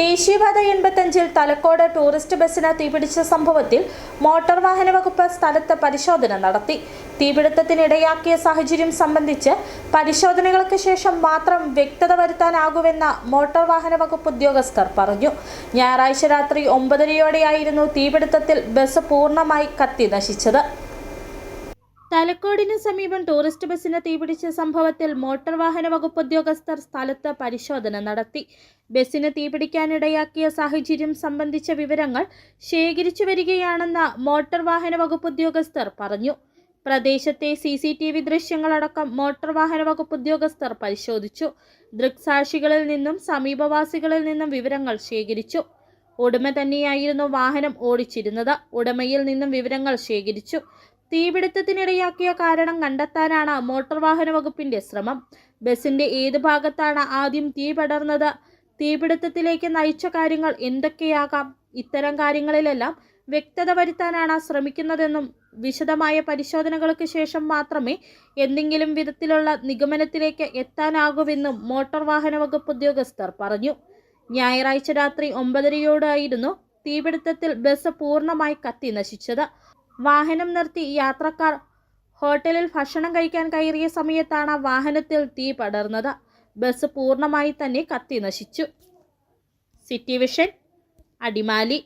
ദേശീയപാത എൺപത്തഞ്ചിൽ തലക്കോട് ടൂറിസ്റ്റ് ബസ്സിന് തീപിടിച്ച സംഭവത്തിൽ മോട്ടോർ വാഹന വകുപ്പ് സ്ഥലത്ത് പരിശോധന നടത്തി. തീപിടുത്തത്തിനിടയാക്കിയ സാഹചര്യം സംബന്ധിച്ച് പരിശോധനകൾക്ക് ശേഷം മാത്രം വ്യക്തത വരുത്താനാകുമെന്ന മോട്ടോർ വാഹന വകുപ്പ് ഉദ്യോഗസ്ഥർ പറഞ്ഞു. ഞായറാഴ്ച രാത്രി ഒമ്പതരയോടെയായിരുന്നു തീപിടുത്തത്തിൽ ബസ് പൂർണമായി കത്തി നശിച്ചത്. തലക്കോടിന് സമീപം ടൂറിസ്റ്റ് ബസ്സിന് തീപിടിച്ച സംഭവത്തിൽ മോട്ടോർ വാഹന വകുപ്പ് ഉദ്യോഗസ്ഥർ സ്ഥലത്ത് പരിശോധന നടത്തി. ബസ്സിന് തീപിടിക്കാനിടയാക്കിയ സാഹചര്യം സംബന്ധിച്ച വിവരങ്ങൾ ശേഖരിച്ചു വരികയാണെന്ന് മോട്ടോർ വാഹന വകുപ്പ് ഉദ്യോഗസ്ഥർ പറഞ്ഞു. പ്രദേശത്തെ സി സി ടി വി ദൃശ്യങ്ങളടക്കം മോട്ടോർ വാഹന വകുപ്പ് ഉദ്യോഗസ്ഥർ പരിശോധിച്ചു. ദൃക്സാക്ഷികളിൽ നിന്നും സമീപവാസികളിൽ നിന്നും വിവരങ്ങൾ ശേഖരിച്ചു. ഉടമ തന്നെയായിരുന്നു വാഹനം ഓടിച്ചിരുന്നത്. ഉടമയിൽ നിന്നും വിവരങ്ങൾ ശേഖരിച്ചു. തീപിടുത്തത്തിനിടയാക്കിയ കാരണം കണ്ടെത്താനാണ് മോട്ടോർ വാഹന വകുപ്പിന്റെ ശ്രമം. ബസിന്റെ ഏത് ഭാഗത്താണ് ആദ്യം തീ പടർന്നത്? തീപിടുത്തത്തിലേക്ക് നയിച്ച കാര്യങ്ങൾ എന്തൊക്കെയാകാം? ഇത്തരം കാര്യങ്ങളിലെല്ലാം വ്യക്തത വരുത്താനാണ് ശ്രമിക്കുന്നതെന്നും വിശദമായ പരിശോധനകൾക്ക് ശേഷം മാത്രമേ എന്തെങ്കിലും വിധത്തിലുള്ള നിഗമനത്തിലേക്ക് എത്താനാകുമെന്നും മോട്ടോർ വാഹന വകുപ്പ് ഉദ്യോഗസ്ഥർ പറഞ്ഞു. ഞായറാഴ്ച രാത്രി ഒമ്പതരയോടായിരുന്നു തീപിടുത്തത്തിൽ ബസ് പൂർണമായി കത്തി നശിച്ചത്. വാഹനം നിർത്തി യാത്രക്കാർ ഹോട്ടലിൽ ഭക്ഷണം കഴിക്കാൻ കയറിയ സമയത്താണ് വാഹനത്തിൽ തീ പടർന്നത്. ബസ് പൂർണമായി തന്നെ കത്തി നശിച്ചു. City Vision Adimali.